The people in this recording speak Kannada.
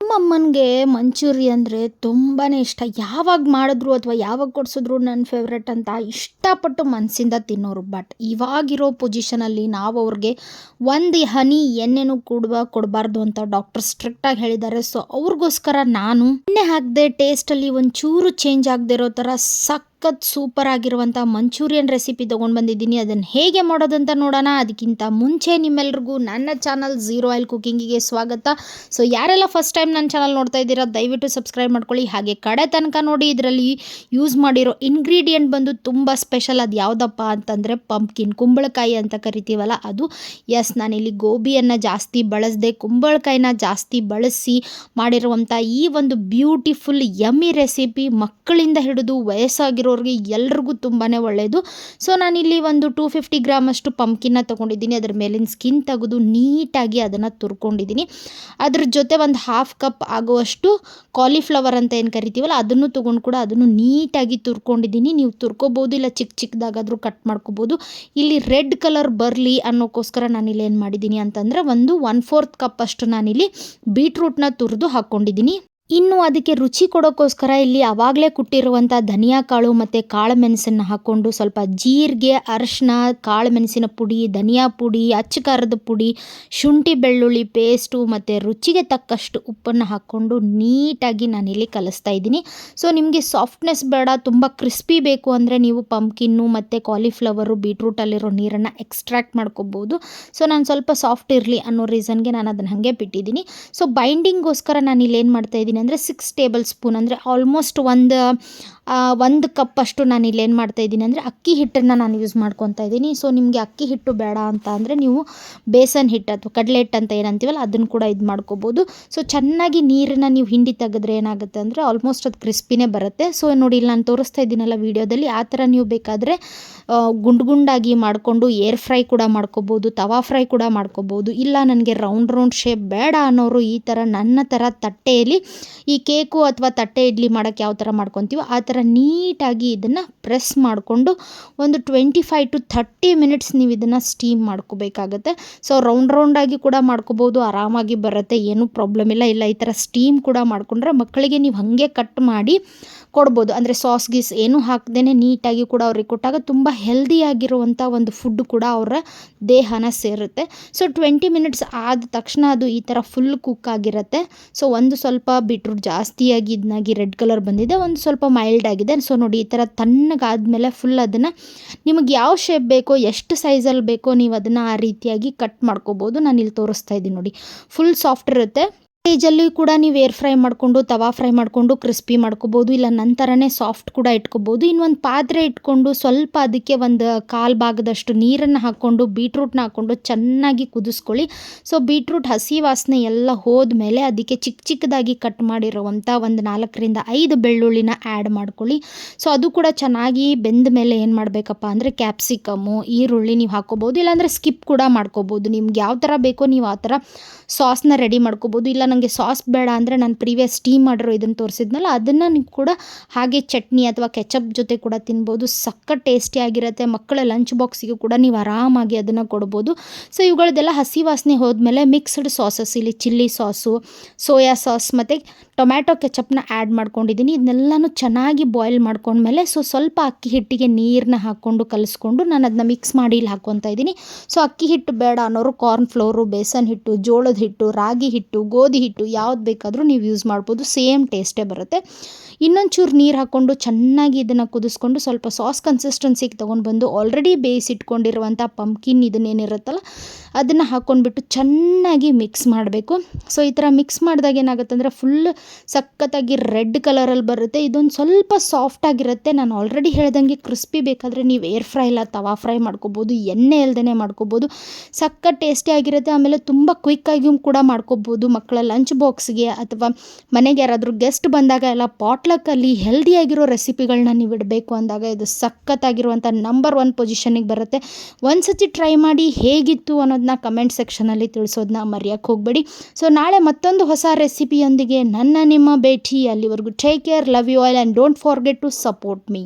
ನಮ್ಮಮ್ಮನಿಗೆ ಮಂಚೂರಿ ಅಂದರೆ ತುಂಬಾ ಇಷ್ಟ. ಯಾವಾಗ ಮಾಡಿದ್ರು ಅಥವಾ ಯಾವಾಗ ಕೊಡಿಸಿದ್ರು ನನ್ನ ಫೇವ್ರೆಟ್ ಅಂತ ಇಷ್ಟಪಟ್ಟು ಮನಸ್ಸಿಂದ ತಿನ್ನೋರು. ಬಟ್ ಇವಾಗಿರೋ ಪೊಸಿಷನಲ್ಲಿ ನಾವು ಅವ್ರಿಗೆ ಒಂದು ಹನಿ ಎಣ್ಣೆನೂ ಕೂಡ ಕೊಡಬಾರ್ದು ಅಂತ ಡಾಕ್ಟರ್ ಸ್ಟ್ರಿಕ್ಟಾಗಿ ಹೇಳಿದ್ದಾರೆ. ಸೊ ಅವ್ರಿಗೋಸ್ಕರ ನಾನು ಎಣ್ಣೆ ಹಾಕದೆ ಟೇಸ್ಟಲ್ಲಿ ಒಂಚೂರು ಚೇಂಜ್ ಆಗದೆ ಇರೋ ಥರ ಸಕ್ ಸಖತ್ ಸೂಪರ್ ಆಗಿರುವಂಥ ಮಂಚೂರಿಯನ್ ರೆಸಿಪಿ ತೊಗೊಂಡು ಬಂದಿದ್ದೀನಿ. ಅದನ್ನು ಹೇಗೆ ಮಾಡೋದಂತ ನೋಡೋಣ. ಅದಕ್ಕಿಂತ ಮುಂಚೆ ನಿಮ್ಮೆಲ್ರಿಗೂ ನನ್ನ ಚಾನಲ್ ಝೀರೋ ಆಯಿಲ್ ಕುಕಿಂಗಿಗೆ ಸ್ವಾಗತ. ಸೊ ಯಾರೆಲ್ಲ ಫಸ್ಟ್ ಟೈಮ್ ನನ್ನ ಚಾನಲ್ ನೋಡ್ತಾ ಇದ್ದೀರಾ, ದಯವಿಟ್ಟು ಸಬ್ಸ್ಕ್ರೈಬ್ ಮಾಡ್ಕೊಳ್ಳಿ. ಹಾಗೆ ಕಡೆ ತನಕ ನೋಡಿ ಇದರಲ್ಲಿ ಯೂಸ್ ಮಾಡಿರೋ ಇಂಗ್ರೀಡಿಯೆಂಟ್ ಬಂದು ತುಂಬ ಸ್ಪೆಷಲ್ ಅದು ಯಾವುದಪ್ಪ ಅಂತಂದರೆ ಪಂಪ್ಕಿನ್ ಕುಂಬಳಕಾಯಿ ಅಂತ ಕರಿತೀವಲ್ಲ, ಅದು. ಎಸ್ ನಾನಿಲ್ಲಿ ಗೋಬಿಯನ್ನು ಜಾಸ್ತಿ ಬಳಸದೆ, ಕುಂಬಳಕಾಯಿನ ಜಾಸ್ತಿ ಬಳಸಿ ಮಾಡಿರುವಂಥ ಈ ಒಂದು ಬ್ಯೂಟಿಫುಲ್ ಯಮ್ಮಿ ರೆಸಿಪಿ ಮಕ್ಕಳಿಂದ ಹಿಡಿದು ವಯಸ್ಸಾಗಿರೋ ಅವ್ರಿಗೆ ಎಲ್ರಿಗೂ ತುಂಬಾ ಒಳ್ಳೆಯದು ಸೊ ನಾನಿಲ್ಲಿ ಒಂದು ಟೂ ಫಿಫ್ಟಿ ಗ್ರಾಮಷ್ಟು ಪಂಪ್ಕಿನ್ನ ತೊಗೊಂಡಿದ್ದೀನಿ. ಅದರ ಮೇಲಿನ ಸ್ಕಿನ್ ತೆಗೆದು ನೀಟಾಗಿ ಅದನ್ನು ತುರ್ಕೊಂಡಿದ್ದೀನಿ. ಅದ್ರ ಜೊತೆ ಒಂದು ಹಾಫ್ ಕಪ್ ಆಗುವಷ್ಟು ಕಾಲಿಫ್ಲವರ್ ಅಂತ ಏನು ಕರಿತೀವಲ್ಲ, ಅದನ್ನು ತೊಗೊಂಡು ಕೂಡ ಅದನ್ನು ನೀಟಾಗಿ ತುರ್ಕೊಂಡಿದ್ದೀನಿ. ನೀವು ತುರ್ಕೋಬೋದು ಇಲ್ಲ ಚಿಕ್ಕ ಚಿಕ್ಕದಾಗಾದರೂ ಕಟ್ ಮಾಡ್ಕೋಬೋದು ಇಲ್ಲಿ ರೆಡ್ ಕಲರ್ ಬರಲಿ ಅನ್ನೋಕ್ಕೋಸ್ಕರ ನಾನಿಲ್ಲಿ ಏನು ಮಾಡಿದ್ದೀನಿ ಅಂತಂದರೆ, ಒಂದು ಒನ್ ಫೋರ್ತ್ ಕಪ್ ಅಷ್ಟು ನಾನಿಲ್ಲಿ ಬೀಟ್ರೂಟ್ನ ತುರಿದು ಹಾಕ್ಕೊಂಡಿದ್ದೀನಿ ಇನ್ನು ಅದಕ್ಕೆ ರುಚಿ ಕೊಡೋಕ್ಕೋಸ್ಕರ ಇಲ್ಲಿ ಆವಾಗಲೇ ಕುಟ್ಟಿರುವಂಥ ಧನಿಯಾ ಕಾಳು ಮತ್ತು ಕಾಳು ಮೆಣಸನ್ನು ಹಾಕ್ಕೊಂಡು ಸ್ವಲ್ಪ ಜೀರಿಗೆ ಅರಶಿನ ಕಾಳು ಮೆಣಸಿನ ಪುಡಿ, ಧನಿಯಾ ಪುಡಿ, ಅಚ್ಚ ಖಾರದ ಪುಡಿ, ಶುಂಠಿ ಬೆಳ್ಳುಳ್ಳಿ ಪೇಸ್ಟು ಮತ್ತು ರುಚಿಗೆ ತಕ್ಕಷ್ಟು ಉಪ್ಪನ್ನು ಹಾಕ್ಕೊಂಡು ನೀಟಾಗಿ ನಾನಿಲ್ಲಿ ಕಲಿಸ್ತಾ ಇದ್ದೀನಿ. ಸೊ ನಿಮಗೆ ಸಾಫ್ಟ್ನೆಸ್ ಬೇಡ, ತುಂಬ ಕ್ರಿಸ್ಪಿ ಬೇಕು ಅಂದರೆ ನೀವು ಪಂಪ್ಕಿನ್ನು ಮತ್ತು ಕಾಲಿಫ್ಲವರು ಬೀಟ್ರೂಟಲ್ಲಿರೋ ನೀರನ್ನು ಎಕ್ಸ್ಟ್ರಾಕ್ಟ್ ಮಾಡ್ಕೋಬೋದು. ಸೊ ನಾನು ಸ್ವಲ್ಪ ಸಾಫ್ಟ್ ಇರಲಿ ಅನ್ನೋ ರೀಸನ್ಗೆ ನಾನು ಅದನ್ನು ಹಾಗೆ ಬಿಟ್ಟಿದ್ದೀನಿ. ಸೊ ಬೈಂಡಿಂಗೋಸ್ಕರ ನಾನು ಇಲ್ಲಿ ಏನು ಮಾಡ್ತಾ ಇದ್ದೀನಿ? ಅಂದರೆ ಸಿಕ್ಸ್ ಟೇಬಲ್ ಸ್ಪೂನ್ ಅಂದರೆ ಆಲ್ಮೋಸ್ಟ್ ಒಂದು ಒಂದು ಕಪ್ಪಷ್ಟು ನಾನು ಇಲ್ಲೇನು ಮಾಡ್ತಾಯಿದ್ದೀನಿ ಅಂದರೆ ಅಕ್ಕಿ ಹಿಟ್ಟನ್ನು ನಾನು ಯೂಸ್ ಮಾಡ್ಕೊತಾ ಇದ್ದೀನಿ. ಸೊ ನಿಮಗೆ ಅಕ್ಕಿ ಹಿಟ್ಟು ಬೇಡ ಅಂತ ಅಂದರೆ ನೀವು ಬೇಸನ್ ಹಿಟ್ಟು ಅಥವಾ ಕಡಲೆ ಹಿಟ್ಟು ಅಂತ ಏನಂತೀವಲ್ಲ ಅದನ್ನು ಕೂಡ ಇದು ಮಾಡ್ಕೋಬೋದು. ಸೊ ಚೆನ್ನಾಗಿ ನೀರನ್ನು ನೀವು ಹಿಂಡಿ ತೆಗೆದ್ರೆ ಏನಾಗುತ್ತೆ ಅಂದರೆ ಆಲ್ಮೋಸ್ಟ್ ಅದು ಕ್ರಿಸ್ಪಿನೇ ಬರುತ್ತೆ. ಸೊ ನೋಡಿ, ಇಲ್ಲಿ ನಾನು ತೋರಿಸ್ತಾ ಇದ್ದೀನಲ್ಲ ವೀಡಿಯೋದಲ್ಲಿ, ಆ ಥರ ನೀವು ಬೇಕಾದರೆ ಗುಂಡು ಗುಂಡಾಗಿ ಮಾಡಿಕೊಂಡು ಏರ್ ಫ್ರೈ ಕೂಡ ಮಾಡ್ಕೋಬೋದು, ತವಾ ಫ್ರೈ ಕೂಡ ಮಾಡ್ಕೋಬೋದು. ಇಲ್ಲ ನನಗೆ ರೌಂಡ್ ರೌಂಡ್ ಶೇಪ್ ಬೇಡ ಅನ್ನೋರು ಈ ಥರ ನನ್ನ ಥರ ತಟ್ಟೆಯಲ್ಲಿ ಈ ಕೇಕು ಅಥವಾ ತಟ್ಟೆ ಇಡ್ಲಿ ಮಾಡೋಕ್ಕೆ ಯಾವ ಥರ ಮಾಡ್ಕೊತೀವೋ ಆ ಥರ ನೀಟಾಗಿ ಇದನ್ನು ಪ್ರೆಸ್ ಮಾಡಿಕೊಂಡು ಒಂದು twenty five to thirty minutes ನೀವು ಇದನ್ನು ಸ್ಟೀಮ್ ಮಾಡ್ಕೋಬೇಕಾಗತ್ತೆ. ಸೊ ರೌಂಡ್ ರೌಂಡಾಗಿ ಕೂಡ ಮಾಡ್ಕೋಬೋದು, ಆರಾಮಾಗಿ ಬರುತ್ತೆ, ಏನೂ ಪ್ರಾಬ್ಲಮ್ ಇಲ್ಲ. ಇಲ್ಲ, ಈ ಥರ ಸ್ಟೀಮ್ ಕೂಡ ಮಾಡಿಕೊಂಡ್ರೆ ಮಕ್ಕಳಿಗೆ ನೀವು ಹಾಗೆ ಕಟ್ ಮಾಡಿ ಕೊಡ್ಬೋದು. ಅಂದರೆ ಸಾಸ್ ಗೀಸ್ ಏನೂ ಹಾಕ್ದೇ ನೀಟಾಗಿ ಕೂಡ ಅವ್ರಿಗೆ ಕೊಟ್ಟಾಗ ತುಂಬ ಹೆಲ್ದಿಯಾಗಿರುವಂಥ ಒಂದು ಫುಡ್ ಕೂಡ ಅವರ ದೇಹನ ಸೇರುತ್ತೆ. ಸೊ ಟ್ವೆಂಟಿ ಮಿನಿಟ್ಸ್ ಆದ ತಕ್ಷಣ ಅದು ಈ ಥರ ಫುಲ್ ಕುಕ್ ಆಗಿರುತ್ತೆ. ಸೊ ಒಂದು ಸ್ವಲ್ಪ ಬೀಟ್ರೂಟ್ ಜಾಸ್ತಿಯಾಗಿ ಇದನ್ನಾಗಿ ರೆಡ್ ಕಲರ್ ಬಂದಿದೆ, ಒಂದು ಸ್ವಲ್ಪ ಮೈಲ್ಡ್ ಆಗಿದೆ. ಸೊ ನೋಡಿ ಈ ಥರ ತಣ್ಣಗಾದಮೇಲೆ ಫುಲ್ ಅದನ್ನು ನಿಮಗೆ ಯಾವ ಶೇಪ್ ಬೇಕೋ, ಎಷ್ಟು ಸೈಜಲ್ಲಿ ಬೇಕೋ ನೀವು ಅದನ್ನು ಆ ರೀತಿಯಾಗಿ ಕಟ್ ಮಾಡ್ಕೋಬೋದು. ನಾನು ಇಲ್ಲಿ ತೋರಿಸ್ತಾ ಇದ್ದೀನಿ ನೋಡಿ. ಫುಲ್ ಸಾಫ್ಟ್ ಇರುತ್ತೆ. ಸ್ಟೇಜಲ್ಲಿ ಕೂಡ ನೀವು ಏರ್ ಫ್ರೈ ಮಾಡಿಕೊಂಡು, ತವಾ ಫ್ರೈ ಮಾಡಿಕೊಂಡು ಕ್ರಿಸ್ಪಿ ಮಾಡ್ಕೋಬೋದು. ಇಲ್ಲ, ನಂತರನೇ ಸಾಫ್ಟ್ ಕೂಡ ಇಟ್ಕೋಬೋದು. ಇನ್ನೊಂದು ಪಾತ್ರೆ ಇಟ್ಕೊಂಡು, ಸ್ವಲ್ಪ ಅದಕ್ಕೆ ಒಂದು ಕಾಲು ಭಾಗದಷ್ಟು ನೀರನ್ನು ಹಾಕ್ಕೊಂಡು ಬೀಟ್ರೂಟ್ನ ಹಾಕ್ಕೊಂಡು ಚೆನ್ನಾಗಿ ಕುದಿಸ್ಕೊಳ್ಳಿ. ಸೊ ಬೀಟ್ರೂಟ್ ಹಸಿ ವಾಸನೆ ಎಲ್ಲ ಹೋದ್ಮೇಲೆ ಅದಕ್ಕೆ ಚಿಕ್ಕ ಚಿಕ್ಕದಾಗಿ ಕಟ್ ಮಾಡಿರುವಂಥ ಒಂದು ನಾಲ್ಕರಿಂದ ಐದು ಬೆಳ್ಳುಳ್ಳಿನ ಆ್ಯಡ್ ಮಾಡ್ಕೊಳ್ಳಿ. ಸೊ ಅದು ಕೂಡ ಚೆನ್ನಾಗಿ ಬೆಂದ ಮೇಲೆ ಏನು ಮಾಡಬೇಕಪ್ಪ ಅಂದರೆ ಕ್ಯಾಪ್ಸಿಕಮು ಈರುಳ್ಳಿ ನೀವು ಹಾಕ್ಕೋಬೋದು. ಇಲ್ಲಾಂದರೆ ಸ್ಕಿಪ್ ಕೂಡ ಮಾಡ್ಕೋಬೋದು. ನಿಮ್ಗೆ ಯಾವ ಥರ ಬೇಕೋ ನೀವು ಆ ಥರ ಸಾಸ್ನ ರೆಡಿ ಮಾಡ್ಕೋಬೋದು. ಇಲ್ಲ ನನಗೆ ಸಾಸ್ ಬೇಡ ಅಂದರೆ ನಾನು ಪ್ರೀವಿಯಸ್ ಸ್ಟೀಮ್ ಮಾಡಿರೋ ಇದನ್ನು ತೋರಿಸಿದ್ನಲ್ಲ, ಅದನ್ನು ನೀವು ಕೂಡ ಹಾಗೆ ಚಟ್ನಿ ಅಥವಾ ಕೆಚಪ್ ಜೊತೆ ಕೂಡ ತಿನ್ಬೋದು. ಸಕ್ಕ ಟೇಸ್ಟಿಯಾಗಿರುತ್ತೆ ಮಕ್ಕಳ ಲಂಚ್ ಬಾಕ್ಸಿಗೆ ಕೂಡ ನೀವು ಆರಾಮಾಗಿ ಅದನ್ನು ಕೊಡ್ಬೋದು. ಸೊ ಇವುಗಳದೆಲ್ಲ ಹಸಿ ವಾಸನೆ ಹೋದ್ಮೇಲೆ ಮಿಕ್ಸ್ಡ್ ಸಾಸಸ್ ಇಲ್ಲಿ ಚಿಲ್ಲಿ ಸಾಸು ಸೋಯಾ ಸಾಸ್ ಮತ್ತು ಟೊಮ್ಯಾಟೊ ಕೆಚಪ್ನ ಆ್ಯಡ್ ಮಾಡ್ಕೊಂಡಿದ್ದೀನಿ ಇದನ್ನೆಲ್ಲನೂ ಚೆನ್ನಾಗಿ ಬಾಯ್ಲ್ ಮಾಡ್ಕೊಂಡ್ಮೇಲೆ ಸೊ ಸ್ವಲ್ಪ ಅಕ್ಕಿ ಹಿಟ್ಟಿಗೆ ನೀರನ್ನ ಹಾಕ್ಕೊಂಡು ಕಲಿಸ್ಕೊಂಡು ನಾನು ಅದನ್ನ ಮಿಕ್ಸ್ ಮಾಡಿ ಇಲ್ಲಿ ಹಾಕ್ಕೊತಾ ಇದ್ದೀನಿ ಸೊ ಅಕ್ಕಿ ಹಿಟ್ಟು ಬೇಡ ಅನ್ನೋರು ಕಾರ್ನ್ ಫ್ಲೋರು ಬೇಸನ್ ಹಿಟ್ಟು, ಜೋಳದ ಹಿಟ್ಟು, ರಾಗಿ ಹಿಟ್ಟು, ಗೋಧಿ ಹಿಟ್ಟು ಯಾವ್ದು ಬೇಕಾದರೂ ನೀವು ಯೂಸ್ ಮಾಡ್ಬೋದು ಸೇಮ್ ಟೇಸ್ಟೇ ಬರುತ್ತೆ. ಇನ್ನೊಂದು ಚೂರು ನೀರು ಹಾಕ್ಕೊಂಡು ಚೆನ್ನಾಗಿ ಇದನ್ನು ಕುದಿಸ್ಕೊಂಡು ಸ್ವಲ್ಪ ಸಾಸ್ ಕನ್ಸಿಸ್ಟೆನ್ಸಿಗೆ ತೊಗೊಂಡು ಬಂದು ಆಲ್ರೆಡಿ ಬೇಯಿಸಿಟ್ಕೊಂಡಿರುವಂಥ ಪಂಪ್ಕಿನ್ ಇದನ್ನೇನಿರುತ್ತಲ್ಲ, ಅದನ್ನು ಹಾಕ್ಕೊಂಡ್ಬಿಟ್ಟು ಚೆನ್ನಾಗಿ ಮಿಕ್ಸ್ ಮಾಡಬೇಕು. ಸೊ ಈ ಥರ ಮಿಕ್ಸ್ ಮಾಡಿದಾಗ ಏನಾಗುತ್ತೆ ಅಂದರೆ ಫುಲ್ ಸಖತ್ತಾಗಿ ರೆಡ್ ಕಲರಲ್ಲಿ ಬರುತ್ತೆ. ಇದೊಂದು ಸ್ವಲ್ಪ ಸಾಫ್ಟಾಗಿರುತ್ತೆ ನಾನು ಆಲ್ರೆಡಿ ಹೇಳ್ದಂಗೆ ಕ್ರಿಸ್ಪಿ ಬೇಕಾದರೆ ನೀವು ಏರ್ ಫ್ರೈ ಇಲ್ಲ, ತವಾ ಫ್ರೈ ಮಾಡ್ಕೋಬೋದು, ಎಣ್ಣೆ ಇಲ್ದೇ ಮಾಡ್ಕೋಬೋದು. ಟೇಸ್ಟಿ ಆಗಿರುತ್ತೆ. ಆಮೇಲೆ ತುಂಬ ಕ್ವಿಕ್ಕಾಗಿಯೂ ಕೂಡ ಮಾಡ್ಕೋಬೋದು. ಮಕ್ಕಳ ಲಂಚ್ ಬಾಕ್ಸ್ಗೆ ಅಥವಾ ಮನೆಗೆ ಯಾರಾದರೂ ಗೆಸ್ಟ್ ಬಂದಾಗ ಎಲ್ಲ ಪಾಟ್ಲಕ್ಕಲ್ಲಿ ಹೆಲ್ದಿಯಾಗಿರೋ ರೆಸಿಪಿಗಳನ್ನ ನೀವು ಇಡಬೇಕು ಅಂದಾಗ ಇದು ಸಖತ್ತಾಗಿರುವಂಥ ನಂಬರ್ ಒನ್ ಪೊಸಿಷನಿಗೆ ಬರುತ್ತೆ. ಒಂದು ಸತಿ ಟ್ರೈ ಮಾಡಿ ಹೇಗಿತ್ತು ಅನ್ನೋದನ್ನ ಕಮೆಂಟ್ ಸೆಕ್ಷನಲ್ಲಿ ತಿಳಿಸೋದನ್ನ ಮರೆಯೋಕ್ಕೆ ಹೋಗಬೇಡಿ. ಸೊ ನಾಳೆ ಮತ್ತೊಂದು ಹೊಸ ರೆಸಿಪಿಯೊಂದಿಗೆ ನನ್ನ ನಿಮ್ಮ ಭೇಟಿ. ಅಲ್ಲಿವರೆಗೂ take care love you all and don't forget to support me